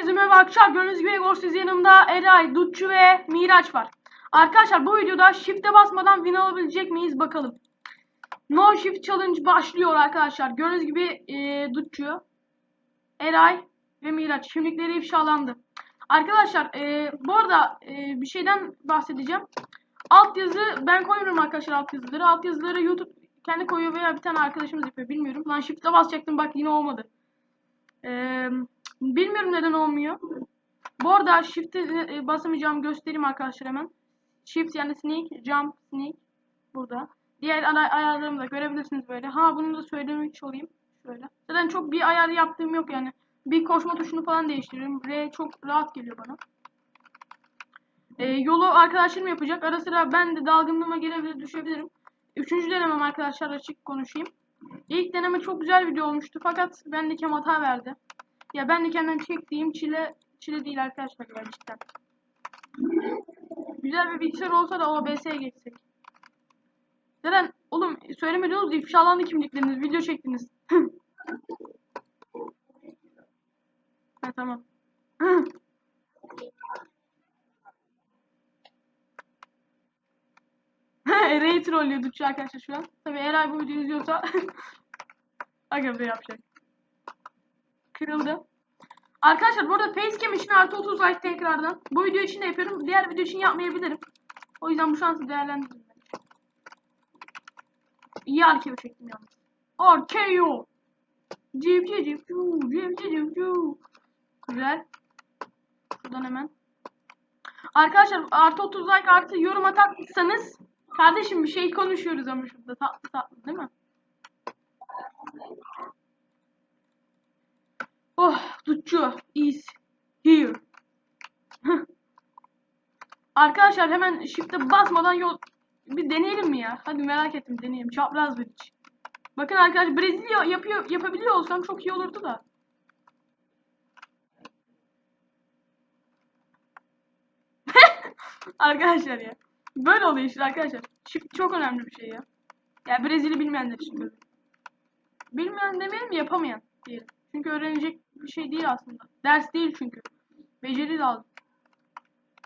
Herkese merhaba arkadaşlar. Gördüğünüz gibi Egorsiz yanımda Eray, Dutçu ve Miraç var. Arkadaşlar bu videoda shift'e basmadan win alabilecek miyiz bakalım. No shift challenge başlıyor arkadaşlar. Gördüğünüz gibi e, Dutçu, Eray ve Miraç kimlikleri ifşalandı. Arkadaşlar e, bu arada e, bir şeyden bahsedeceğim. Altyazı ben koymuyorum arkadaşlar altyazıları. Altyazıları YouTube kendi koyuyor veya bir tane arkadaşımız yapıyor bilmiyorum. Lan shift'e basacaktım bak yine olmadı. Eee Bilmiyorum neden olmuyor. Bu arada shift'e e, basamayacağım göstereyim arkadaşlar hemen. Shift yani sneak, jump, sneak burada. Diğer ay- ayarlarımı da görebilirsiniz böyle. Ha bunu da söylemek olayım. Şöyle. Zaten çok bir ayar yaptığım yok yani. Bir koşma tuşunu falan değiştiriyorum. R çok rahat geliyor bana. E, yolu arkadaşlarım yapacak. Ara sıra ben de dalgınlığıma gelebilir, düşebilirim. Üçüncü denemem arkadaşlar açık konuşayım. İlk deneme çok güzel video olmuştu fakat bendeki hata verdi. Ya ben de kendimden çektiğim çile çile değil arkadaşlar cidden. Güzel bir bilgisayar olsa da OBS'ye geçsek. Zaten oğlum söylemediniz ifşalandı kimlikleriniz video çektiniz. ha tamam. Eray'ı trollüyor Dutçu arkadaşlar şu an. Tabi Eray bu videoyu izliyorsa Aga yapacak. Kırıldı. Arkadaşlar bu arada facecam için artı 30 like tekrardan. Bu video için de yapıyorum. Diğer video için yapmayabilirim. O yüzden bu şansı değerlendirdim. İyi RKO çektim yalnız. RKO. Cipci cipci cipci cipci. Güzel. Şuradan hemen. Arkadaşlar artı 30 like artı yorum atarsanız kardeşim bir şey konuşuyoruz ama şurada tatlı tatlı değil mi? Oh, Dutçu is here. Arkadaşlar hemen shift'e basmadan yol bir deneyelim mi ya? Hadi merak ettim deneyelim. Çapraz bir iç. Bakın arkadaşlar Brezilya yapıyor yapabiliyor olsam çok iyi olurdu da. arkadaşlar ya. Böyle oluyor işte arkadaşlar. Shift çok önemli bir şey ya. Ya Brezilya bilmeyenler için tabii. Bilmeyen demeyelim yapamayan diyelim. Çünkü öğrenecek bir şey değil aslında. Ders değil çünkü. Beceri lazım.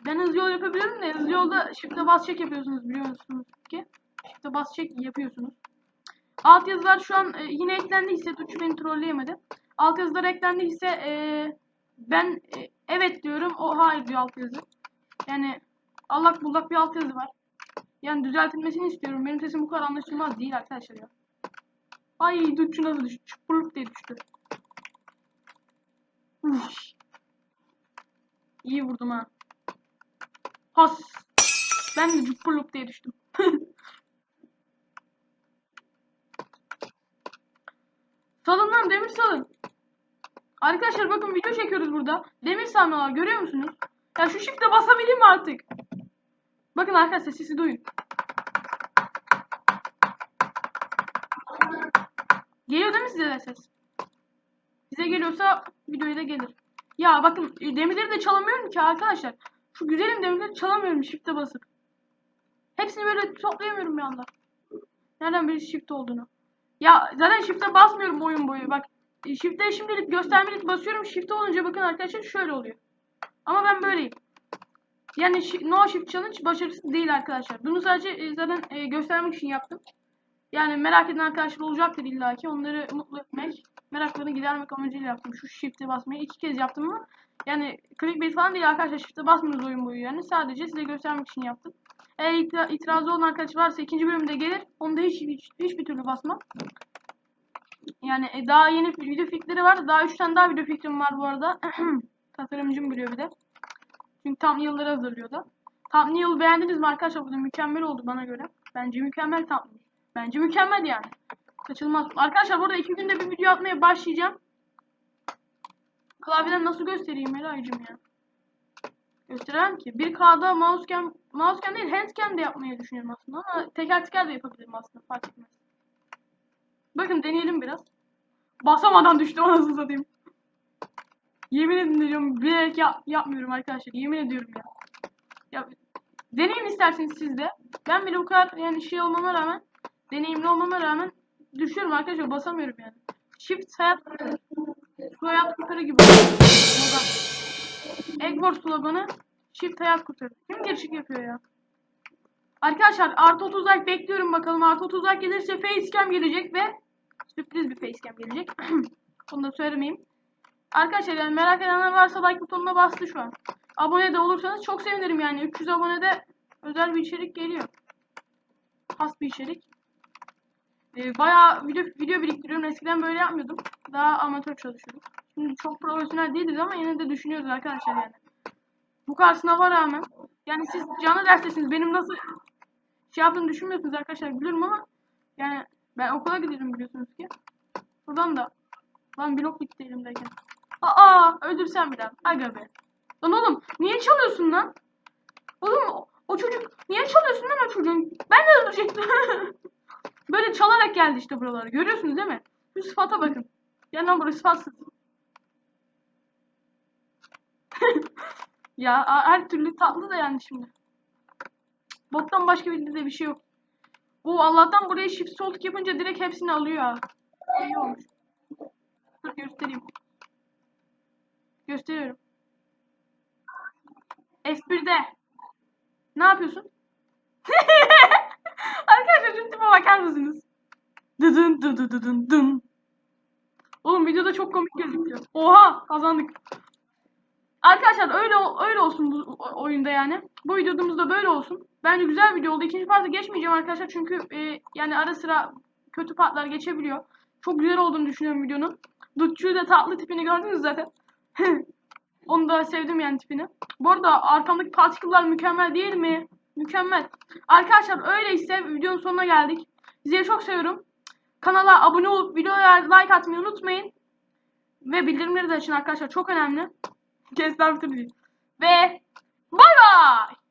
Ben hızlı yol yapabiliyorum da hızlı yolda shift'e bas çek yapıyorsunuz biliyorsunuz ki. Shift'e bas çek yapıyorsunuz. Alt yazılar şu an e, yine eklendiyse Tuğçe beni trolleyemedi. Alt yazılar eklendiyse e, ben e, evet diyorum o hayır diyor alt yazı. Yani allak bullak bir alt yazı var. Yani düzeltilmesini istiyorum. Benim sesim bu kadar anlaşılmaz değil arkadaşlar ya. Ay Tuğçe nasıl düştü? Çıpırlık diye düştü. İyi vurdum ha. Has. Ben de cupurluk diye düştüm. salın lan demir salın. Arkadaşlar bakın video çekiyoruz burada. Demir salmalar görüyor musunuz? Ya şu shift'e basabileyim mi artık? Bakın arkadaşlar sesi duyun. Geliyor değil mi size de ses? Size geliyorsa videoya da gelir. Ya bakın demirleri de çalamıyorum ki arkadaşlar. Şu güzelim demirleri çalamıyorum shift'e basıp. Hepsini böyle toplayamıyorum bir anda. Nereden bir shift olduğunu. Ya zaten shift'e basmıyorum oyun boyu. Bak shift'e şimdilik göstermelik basıyorum. Shift'e olunca bakın arkadaşlar şöyle oluyor. Ama ben böyleyim. Yani no shift challenge başarısız değil arkadaşlar. Bunu sadece e, zaten e, göstermek için yaptım. Yani merak eden arkadaşlar olacaktır illaki. Onları mutlu etmek, meraklarını gidermek amacıyla yaptım. Şu shift'e basmayı iki kez yaptım ama yani clickbait falan değil arkadaşlar. Shift'e basmıyoruz oyun boyu yani. Sadece size göstermek için yaptım. Eğer itira- itirazı olan arkadaş varsa ikinci bölümde gelir. Onda hiç, hiç hiçbir türlü basmam. Yani e, daha yeni video fikirleri var. Daha üç tane daha video fikrim var bu arada. Tasarımcım gülüyor bir de. Çünkü tam yılları hazırlıyordu. Thumbnail beğendiniz mi arkadaşlar? Bu da mükemmel oldu bana göre. Bence mükemmel thumbnail. Bence mükemmel yani. Kaçılmaz. Arkadaşlar burada iki günde bir video atmaya başlayacağım. Klavyeden nasıl göstereyim Eray'cım ya? Gösteremem ki. 1K'da mousecam, mousecam değil handcam de yapmayı düşünüyorum aslında ama teker teker de yapabilirim aslında fark etmez. Bakın deneyelim biraz. Basamadan düştü anasını satayım. Yemin ediyorum bilerek yap, yapmıyorum arkadaşlar. Yemin ediyorum ya. Ya deneyin isterseniz siz de. Ben bile bu kadar yani şey olmama rağmen deneyimli olmama rağmen düşüyorum arkadaşlar basamıyorum yani. Shift hayat hayat yukarı gibi. Moda. Eggbor sloganı çift hayat kurtarır. Kim girişik yapıyor ya? Arkadaşlar artı 30 like bekliyorum bakalım. Artı 30 like gelirse facecam gelecek ve sürpriz bir facecam gelecek. Onu da söylemeyeyim. Arkadaşlar yani merak edenler varsa like butonuna bastı şu an. Abone de olursanız çok sevinirim yani. 300 abonede özel bir içerik geliyor. Has bir içerik. Ee, bayağı video, video biriktiriyorum. Eskiden böyle yapmıyordum. Daha amatör çalışıyordum. Şimdi çok profesyonel değiliz ama yine de düşünüyoruz arkadaşlar yani. Bu kadar sınava rağmen. Yani siz canlı derstesiniz. Benim nasıl şey yaptığını düşünmüyorsunuz arkadaşlar biliyorum ama yani ben okula gidiyorum biliyorsunuz ki. Buradan da lan blok bitti elimdeyken. Aa öldürsem bir daha. Aga be. Lan oğlum niye çalıyorsun lan? Oğlum o, o çocuk niye çalıyorsun lan o çocuğun? Ben de öldürecektim. Böyle çalarak geldi işte buralara. Görüyorsunuz değil mi? Şu sıfata bakın. Ya burası sıfatsız. ya her türlü tatlı da yani şimdi. Bottan başka bir de bir şey yok. Bu Allah'tan buraya shift sol yapınca direkt hepsini alıyor. İyi olmuş. Dur göstereyim. Gösteriyorum. F1'de. Ne yapıyorsun? Şu tipe bakar mısınız? Dıdın dıdı dıdın dın. Oğlum videoda çok komik gözüküyor. Oha kazandık. Arkadaşlar öyle öyle olsun bu oyunda yani. Bu videomuz da böyle olsun. Bence güzel video oldu. İkinci parta geçmeyeceğim arkadaşlar çünkü e, yani ara sıra kötü partlar geçebiliyor. Çok güzel olduğunu düşünüyorum videonun. Dutçu'yu da tatlı tipini gördünüz zaten. Onu da sevdim yani tipini. Bu arada arkamdaki partiküller mükemmel değil mi? Mükemmel. Arkadaşlar öyleyse videonun sonuna geldik. Sizleri çok seviyorum. Kanala abone olup videoya like atmayı unutmayın. Ve bildirimleri de açın arkadaşlar. Çok önemli. Kesler bitirdi. Ve bay bay.